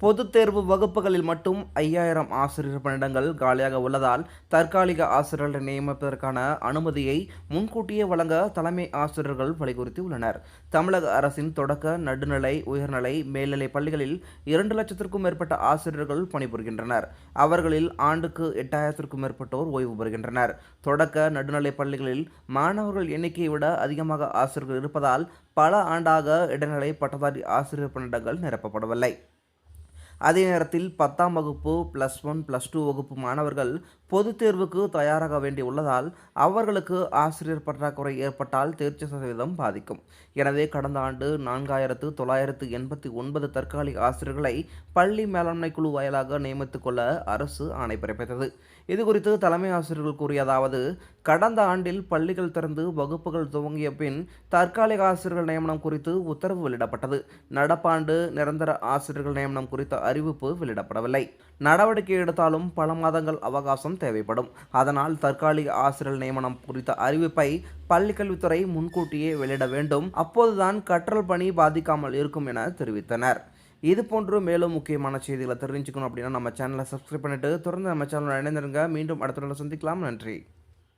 பொதுத் தேர்வு வகுப்புகளில் மட்டும் ஐயாயிரம் ஆசிரியர் பணியிடங்கள் காலியாக உள்ளதால் தற்காலிக ஆசிரியர்களை நியமிப்பதற்கான அனுமதியை முன்கூட்டியே வழங்க தலைமை ஆசிரியர்கள் வலியுறுத்தியுள்ளனர். தமிழக அரசின் தொடக்க நடுநிலை உயர்நிலை மேல்நிலை பள்ளிகளில் இரண்டு லட்சத்திற்கும் மேற்பட்ட ஆசிரியர்கள் பணிபுரிகின்றனர். அவர்களில் ஆண்டுக்கு எட்டாயிரத்திற்கும் மேற்பட்டோர் ஓய்வு பெறுகின்றனர். தொடக்க நடுநிலை பள்ளிகளில் மாணவர்கள் எண்ணிக்கையை விட அதிகமாக ஆசிரியர்கள் இருப்பதால் பல ஆண்டாக இடைநிலை பட்டதாரி ஆசிரியர் பணியிடங்கள் நிரப்பப்படவில்லை. அதே நேரத்தில் பத்தாம் வகுப்பு ப்ளஸ் ஒன் ப்ளஸ் டூ வகுப்பு மாணவர்கள் பொதுத் தேர்வுக்கு தயாராக வேண்டியுள்ளதால் அவர்களுக்கு ஆசிரியர் பற்றாக்குறை ஏற்பட்டால் தேர்ச்சி சதவீதம் பாதிக்கும். எனவே கடந்த ஆண்டு நான்காயிரத்து தொள்ளாயிரத்து எண்பத்தி ஒன்பது தற்காலிக ஆசிரியர்களை பள்ளி மேலாண்மை குழு வாயிலாக நியமித்துக் கொள்ள அரசு ஆணை பிறப்பித்தது. இதுகுறித்து தலைமை ஆசிரியர்கள் கூறியதாவது கடந்த ஆண்டில் பள்ளிகள் திறந்து வகுப்புகள் துவங்கிய பின் தற்காலிக ஆசிரியர்கள் நியமனம் குறித்து உத்தரவு வெளியிடப்பட்டது. நடப்பாண்டு நிரந்தர ஆசிரியர்கள் நியமனம் குறித்த அறிவிப்பு வெளியிடப்படவில்லை. நடவடிக்கை எடுத்தாலும் பல மாதங்கள் அவகாசம் தேவைப்படும். அதனால் தற்காலிக ஆசிரியர் நியமனம் குறித்த அறிவிப்பை பள்ளிக்கல்வித்துறை முன்கூட்டியே வெளியிட வேண்டும். அப்போதுதான் கற்றல் பணி பாதிக்காமல் இருக்கும் என தெரிவித்தனர். இது போன்று மேலும் முக்கியமான செய்திகளை தெரிஞ்சுக்கணும் அப்படின்னா நம்ம சேனலை சப்ஸ்கிரைப் பண்ணிட்டு தொடர்ந்து நம்ம சேனலை இணைந்திருங்க. மீண்டும் அடுத்த நாள் சந்திக்கலாம். நன்றி.